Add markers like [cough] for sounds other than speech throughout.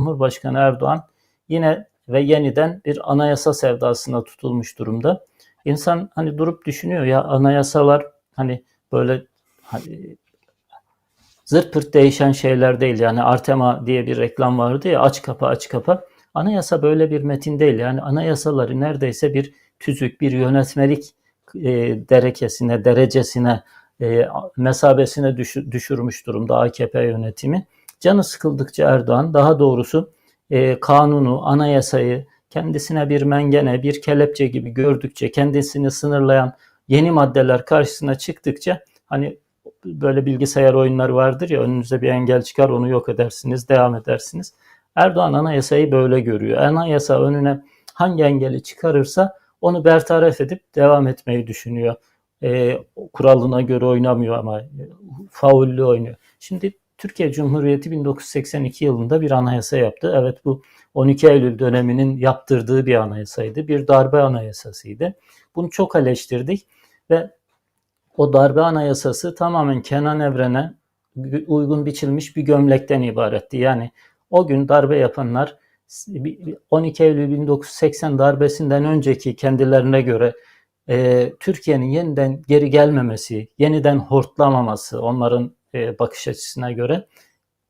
Cumhurbaşkanı Erdoğan yine ve yeniden bir anayasa sevdasına tutulmuş durumda. İnsan hani durup düşünüyor ya anayasalar hani böyle hani zırt pırt değişen şeyler değil. Yani Artema diye bir reklam vardı ya aç kapa aç kapa. Anayasa böyle bir metin değil. Yani anayasaları neredeyse bir tüzük, bir yönetmelik e, derekesine, derecesine, e, mesabesine düşürmüş durumda AKP yönetimi. Canı sıkıldıkça Erdoğan daha doğrusu e, kanunu, anayasayı kendisine bir mengene, bir kelepçe gibi gördükçe, kendisini sınırlayan yeni maddeler karşısına çıktıkça hani böyle bilgisayar oyunları vardır ya önünüze bir engel çıkar onu yok edersiniz, devam edersiniz. Erdoğan anayasayı böyle görüyor. Anayasa önüne hangi engeli çıkarırsa onu bertaraf edip devam etmeyi düşünüyor. E, kuralına göre oynamıyor ama e, faullü oynuyor. Şimdi Türkiye Cumhuriyeti 1982 yılında bir anayasa yaptı. Evet bu 12 Eylül döneminin yaptırdığı bir anayasaydı. Bir darbe anayasasıydı. Bunu çok eleştirdik ve o darbe anayasası tamamen Kenan Evren'e uygun biçilmiş bir gömlekten ibaretti. Yani o gün darbe yapanlar 12 Eylül 1980 darbesinden önceki kendilerine göre e, Türkiye'nin yeniden geri gelmemesi, yeniden hortlamaması onların e, bakış açısına göre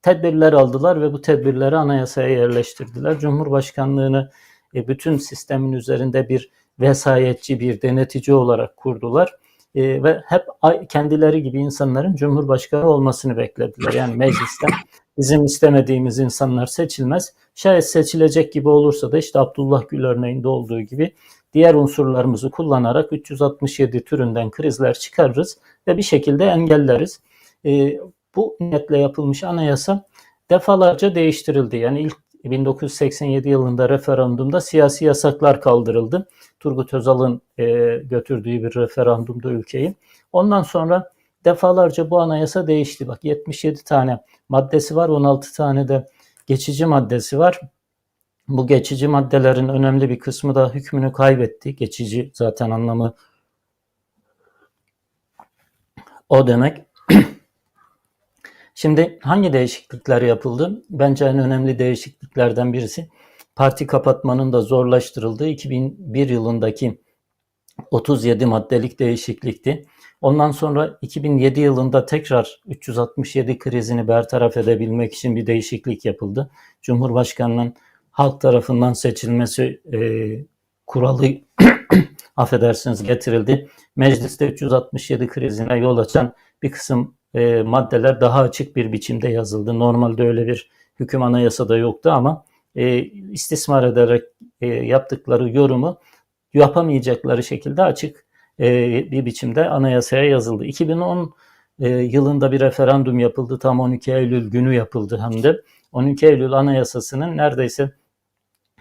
tedbirler aldılar ve bu tedbirleri anayasaya yerleştirdiler. Cumhurbaşkanlığını e, bütün sistemin üzerinde bir vesayetçi, bir denetici olarak kurdular. E, ve hep kendileri gibi insanların Cumhurbaşkanı olmasını beklediler. Yani meclisten bizim istemediğimiz insanlar seçilmez. Şayet seçilecek gibi olursa da işte Abdullah Gül örneğinde olduğu gibi diğer unsurlarımızı kullanarak 367 türünden krizler çıkarırız ve bir şekilde engelleriz. E, bu niyetle yapılmış anayasa defalarca değiştirildi. Yani ilk 1987 yılında referandumda siyasi yasaklar kaldırıldı. Turgut Özal'ın e, götürdüğü bir referandumda ülkeyi. Ondan sonra defalarca bu anayasa değişti. Bak 77 tane maddesi var, 16 tane de geçici maddesi var. Bu geçici maddelerin önemli bir kısmı da hükmünü kaybetti. Geçici zaten anlamı o demek. Şimdi hangi değişiklikler yapıldı? Bence en önemli değişikliklerden birisi parti kapatmanın da zorlaştırıldığı 2001 yılındaki 37 maddelik değişiklikti. Ondan sonra 2007 yılında tekrar 367 krizini bertaraf edebilmek için bir değişiklik yapıldı. Cumhurbaşkanının halk tarafından seçilmesi e, kuralı [coughs] affedersiniz getirildi. Mecliste 367 krizine yol açan bir kısım e, maddeler daha açık bir biçimde yazıldı. Normalde öyle bir hüküm anayasada yoktu ama e, istismar ederek e, yaptıkları yorumu yapamayacakları şekilde açık e, bir biçimde anayasaya yazıldı. 2010 e, yılında bir referandum yapıldı. Tam 12 Eylül günü yapıldı hem de. 12 Eylül anayasasının neredeyse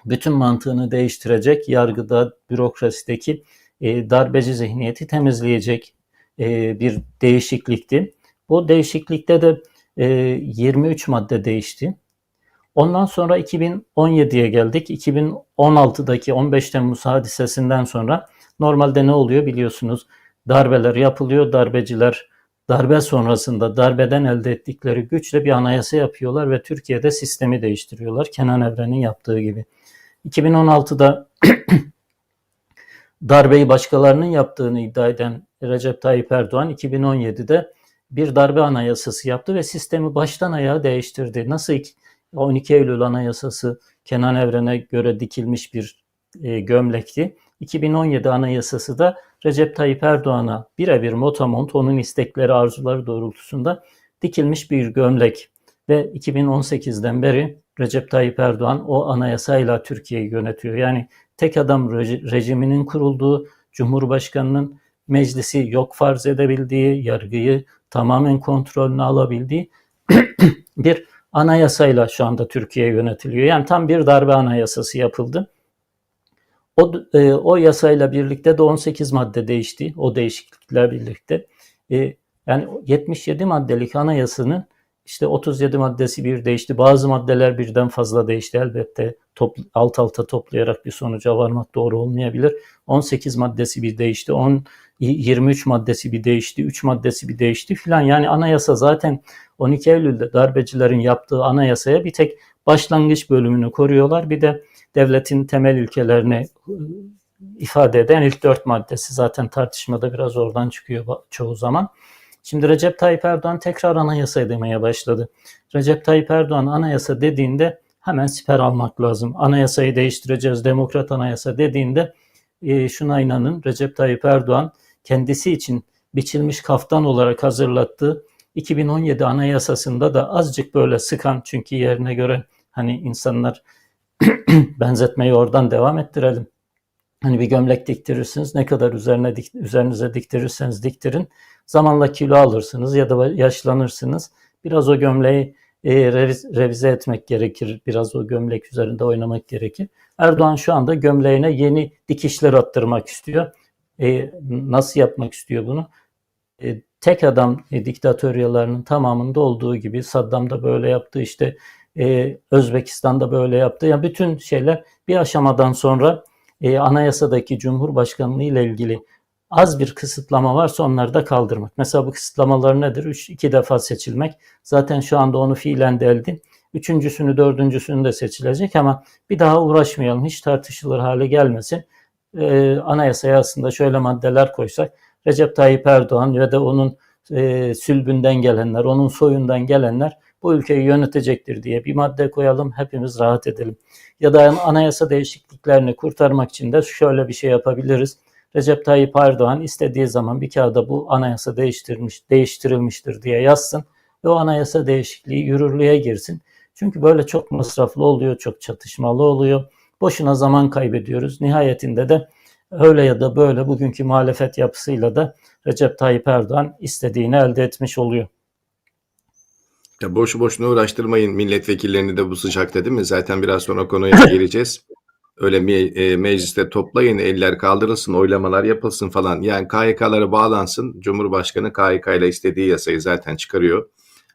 bütün mantığını değiştirecek, yargıda, bürokrasideki e, darbeci zihniyeti temizleyecek e, bir değişiklikti. Bu değişiklikte de e, 23 madde değişti. Ondan sonra 2017'ye geldik. 2016'daki 15 Temmuz hadisesinden sonra normalde ne oluyor biliyorsunuz. Darbeler yapılıyor. Darbeciler darbe sonrasında darbeden elde ettikleri güçle bir anayasa yapıyorlar ve Türkiye'de sistemi değiştiriyorlar. Kenan Evren'in yaptığı gibi. 2016'da [clears throat] darbeyi başkalarının yaptığını iddia eden Recep Tayyip Erdoğan 2017'de bir darbe anayasası yaptı ve sistemi baştan ayağa değiştirdi. Nasıl 12 Eylül Anayasası Kenan Evren'e göre dikilmiş bir e, gömlekti. 2017 Anayasası da Recep Tayyip Erdoğan'a birebir motamont onun istekleri, arzuları doğrultusunda dikilmiş bir gömlek. Ve 2018'den beri Recep Tayyip Erdoğan o anayasayla Türkiye'yi yönetiyor. Yani tek adam rejiminin kurulduğu, Cumhurbaşkanının meclisi yok farz edebildiği, yargıyı tamamen kontrolünü alabildiği [clears throat] bir anayasayla şu anda Türkiye yönetiliyor. Yani tam bir darbe anayasası yapıldı. O, e, o yasayla birlikte de 18 madde değişti. O değişiklikler birlikte. E, yani 77 maddelik anayasanın işte 37 maddesi bir değişti. Bazı maddeler birden fazla değişti elbette. Top, alt alta toplayarak bir sonuca varmak doğru olmayabilir. 18 maddesi bir değişti. 10 23 maddesi bir değişti. 3 maddesi bir değişti filan. Yani anayasa zaten 12 Eylül'de darbecilerin yaptığı anayasaya bir tek başlangıç bölümünü koruyorlar. Bir de devletin temel ilkelerini e, ifade eden ilk dört maddesi zaten tartışmada biraz oradan çıkıyor çoğu zaman. Şimdi Recep Tayyip Erdoğan tekrar anayasa demeye başladı. Recep Tayyip Erdoğan anayasa dediğinde hemen siper almak lazım. Anayasayı değiştireceğiz, demokrat anayasa dediğinde e, şuna inanın Recep Tayyip Erdoğan kendisi için biçilmiş kaftan olarak hazırlattığı 2017 anayasasında da azıcık böyle sıkan çünkü yerine göre hani insanlar [clears throat] benzetmeyi oradan devam ettirelim. Hani bir gömlek diktirirsiniz ne kadar üzerine dik, üzerinize diktirirseniz diktirin zamanla kilo alırsınız ya da yaşlanırsınız. Biraz o gömleği e, revize etmek gerekir. Biraz o gömlek üzerinde oynamak gerekir. Erdoğan şu anda gömleğine yeni dikişler attırmak istiyor. E, nasıl yapmak istiyor bunu? E, tek adam e, diktatöryalarının tamamında olduğu gibi Saddam da böyle yaptı işte e, Özbekistan'da böyle yaptı. Yani bütün şeyler bir aşamadan sonra e, anayasadaki Cumhurbaşkanlığı ile ilgili az bir kısıtlama varsa onları da kaldırmak. Mesela bu kısıtlamalar nedir? Üç, iki defa seçilmek. Zaten şu anda onu fiilen deldi. Üçüncüsünü, dördüncüsünü de seçilecek ama bir daha uğraşmayalım. Hiç tartışılır hale gelmesin. Ee, anayasaya aslında şöyle maddeler koysak Recep Tayyip Erdoğan ve de onun e, sülbünden gelenler, onun soyundan gelenler bu ülkeyi yönetecektir diye bir madde koyalım, hepimiz rahat edelim. Ya da anayasa değişikliklerini kurtarmak için de şöyle bir şey yapabiliriz. Recep Tayyip Erdoğan istediği zaman bir kağıda bu anayasa değiştirilmiş, değiştirilmiştir diye yazsın ve o anayasa değişikliği yürürlüğe girsin. Çünkü böyle çok masraflı oluyor, çok çatışmalı oluyor. Boşuna zaman kaybediyoruz. Nihayetinde de öyle ya da böyle bugünkü muhalefet yapısıyla da Recep Tayyip Erdoğan istediğini elde etmiş oluyor. Ya boşu boşuna uğraştırmayın milletvekillerini de bu sıcakta değil mi? Zaten biraz sonra konuya geleceğiz. [laughs] Öyle me e, mecliste toplayın, eller kaldırılsın, oylamalar yapılsın falan. Yani KYK'lara bağlansın. Cumhurbaşkanı KYK ile istediği yasayı zaten çıkarıyor.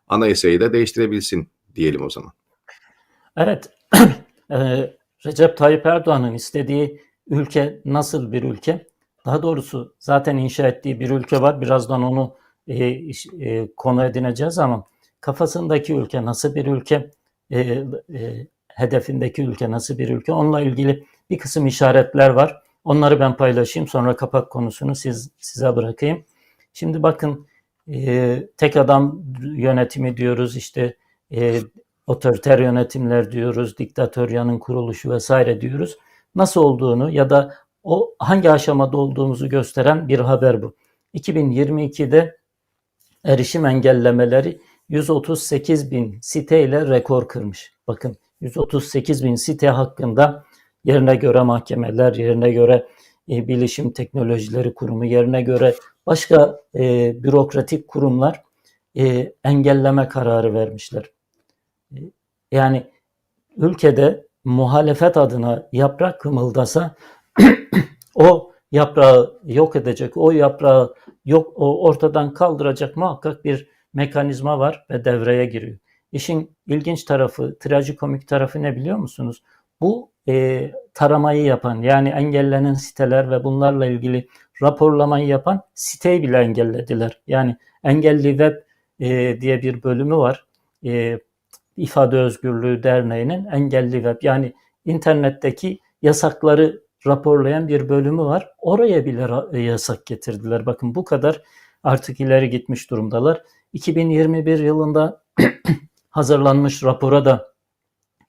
Anayasayı da değiştirebilsin diyelim o zaman. Evet. [clears throat] e, Recep Tayyip Erdoğan'ın istediği ülke nasıl bir ülke? Daha doğrusu zaten inşa ettiği bir ülke var. Birazdan onu e, e, konu edineceğiz ama kafasındaki ülke nasıl bir ülke? E, e, hedefindeki ülke nasıl bir ülke? Onunla ilgili bir kısım işaretler var. Onları ben paylaşayım. Sonra kapak konusunu siz size bırakayım. Şimdi bakın e, tek adam yönetimi diyoruz işte e, otoriter yönetimler diyoruz, diktatöryanın kuruluşu vesaire diyoruz. Nasıl olduğunu ya da o hangi aşamada olduğumuzu gösteren bir haber bu. 2022'de erişim engellemeleri 138 bin siteyle rekor kırmış. Bakın 138 bin site hakkında yerine göre mahkemeler, yerine göre e, bilişim teknolojileri kurumu, yerine göre başka e, bürokratik kurumlar e, engelleme kararı vermişler. Yani ülkede muhalefet adına yaprak kımıldasa [clears throat] o yaprağı yok edecek, o yaprağı yok o ortadan kaldıracak muhakkak bir mekanizma var ve devreye giriyor. İşin ilginç tarafı, trajikomik tarafı ne biliyor musunuz? Bu e, taramayı yapan yani engellenen siteler ve bunlarla ilgili raporlamayı yapan siteyi bile engellediler. Yani Engelli Web e, diye bir bölümü var. E, İfade Özgürlüğü Derneği'nin Engelli Web yani internetteki yasakları raporlayan bir bölümü var. Oraya bile yasak getirdiler. Bakın bu kadar artık ileri gitmiş durumdalar. 2021 yılında [clears throat] hazırlanmış rapora da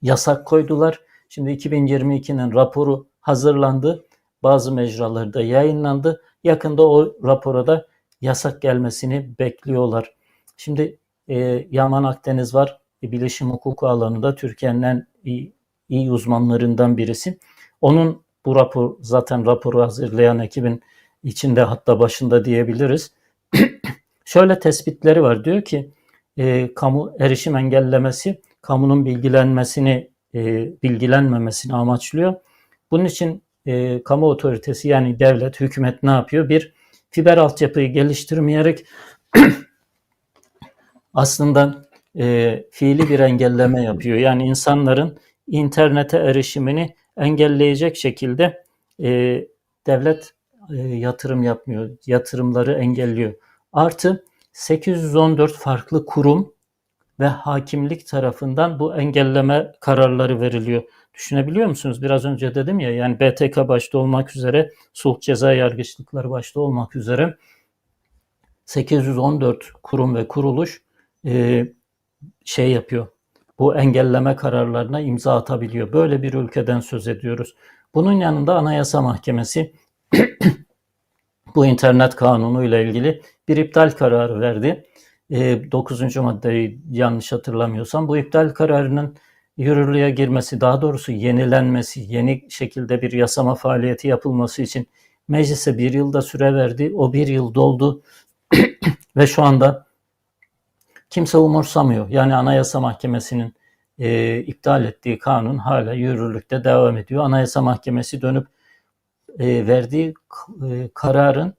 yasak koydular. Şimdi 2022'nin raporu hazırlandı. Bazı mecralarda yayınlandı. Yakında o rapora da yasak gelmesini bekliyorlar. Şimdi e, Yaman Akdeniz var. E, bilişim hukuku alanında Türkiye'nin en iyi, iyi uzmanlarından birisi. Onun bu rapor zaten raporu hazırlayan ekibin içinde hatta başında diyebiliriz. [clears throat] Şöyle tespitleri var. Diyor ki e, kamu erişim engellemesi kamunun bilgilenmesini e, bilgilenmemesini amaçlıyor. Bunun için e, kamu otoritesi yani devlet, hükümet ne yapıyor? Bir fiber altyapıyı geliştirmeyerek [clears throat] aslında e, fiili bir engelleme yapıyor. Yani insanların internete erişimini engelleyecek şekilde e, devlet e, yatırım yapmıyor, yatırımları engelliyor. Artı 814 farklı kurum ve hakimlik tarafından bu engelleme kararları veriliyor. Düşünebiliyor musunuz? Biraz önce dedim ya yani BTK başta olmak üzere sulh ceza yargıçlıkları başta olmak üzere 814 kurum ve kuruluş e, şey yapıyor. Bu engelleme kararlarına imza atabiliyor. Böyle bir ülkeden söz ediyoruz. Bunun yanında Anayasa Mahkemesi [clears throat] bu internet kanunu ile ilgili bir iptal kararı verdi. E, 9. maddeyi yanlış hatırlamıyorsam bu iptal kararının yürürlüğe girmesi, daha doğrusu yenilenmesi, yeni şekilde bir yasama faaliyeti yapılması için meclise bir yılda süre verdi. O bir yıl doldu [clears throat] ve şu anda kimse umursamıyor. Yani Anayasa Mahkemesi'nin e, iptal ettiği kanun hala yürürlükte devam ediyor. Anayasa Mahkemesi dönüp e, verdiği e, kararın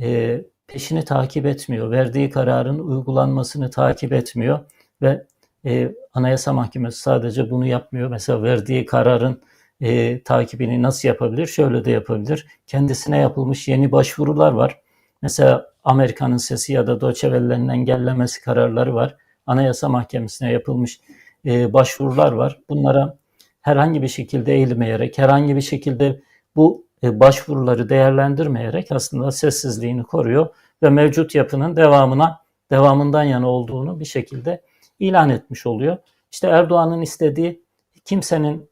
e, peşini takip etmiyor. Verdiği kararın uygulanmasını takip etmiyor ve e, Anayasa Mahkemesi sadece bunu yapmıyor. Mesela verdiği kararın e, takibini nasıl yapabilir? Şöyle de yapabilir. Kendisine yapılmış yeni başvurular var. Mesela Amerika'nın sesi ya da Deutsche engellemesi kararları var. Anayasa Mahkemesi'ne yapılmış e, başvurular var. Bunlara herhangi bir şekilde eğilmeyerek, herhangi bir şekilde bu e, başvuruları değerlendirmeyerek aslında sessizliğini koruyor ve mevcut yapının devamına devamından yana olduğunu bir şekilde ilan etmiş oluyor. İşte Erdoğan'ın istediği kimsenin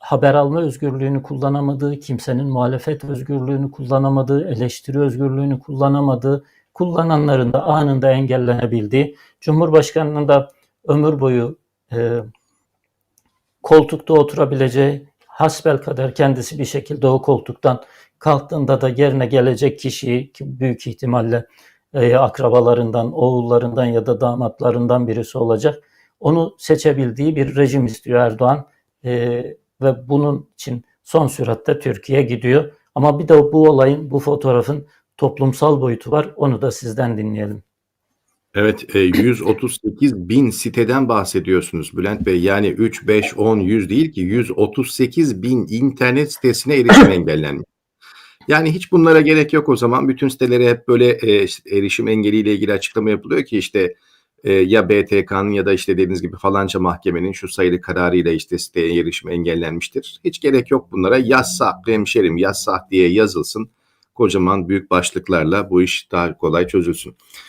haber alma özgürlüğünü kullanamadığı, kimsenin muhalefet özgürlüğünü kullanamadığı, eleştiri özgürlüğünü kullanamadığı, kullananların da anında engellenebildiği, Cumhurbaşkanı'nın da ömür boyu e, koltukta oturabileceği, hasbelkader kendisi bir şekilde o koltuktan kalktığında da yerine gelecek kişiyi ki büyük ihtimalle e, akrabalarından, oğullarından ya da damatlarından birisi olacak. Onu seçebildiği bir rejim istiyor Erdoğan e, ve bunun için son süratte Türkiye gidiyor. Ama bir de bu olayın, bu fotoğrafın toplumsal boyutu var. Onu da sizden dinleyelim. Evet, e, 138 bin siteden bahsediyorsunuz Bülent Bey. Yani 3, 5, 10, 100 değil ki 138 bin internet sitesine erişim [coughs] engellenmiş. Yani hiç bunlara gerek yok o zaman. Bütün sitelere hep böyle e, işte erişim engeliyle ilgili açıklama yapılıyor ki işte e, ya BTK'nın ya da işte dediğiniz gibi falanca mahkemenin şu sayılı kararıyla işte siteye erişim engellenmiştir. Hiç gerek yok bunlara. Yazsak hemşerim yazsak diye yazılsın. Kocaman büyük başlıklarla bu iş daha kolay çözülsün.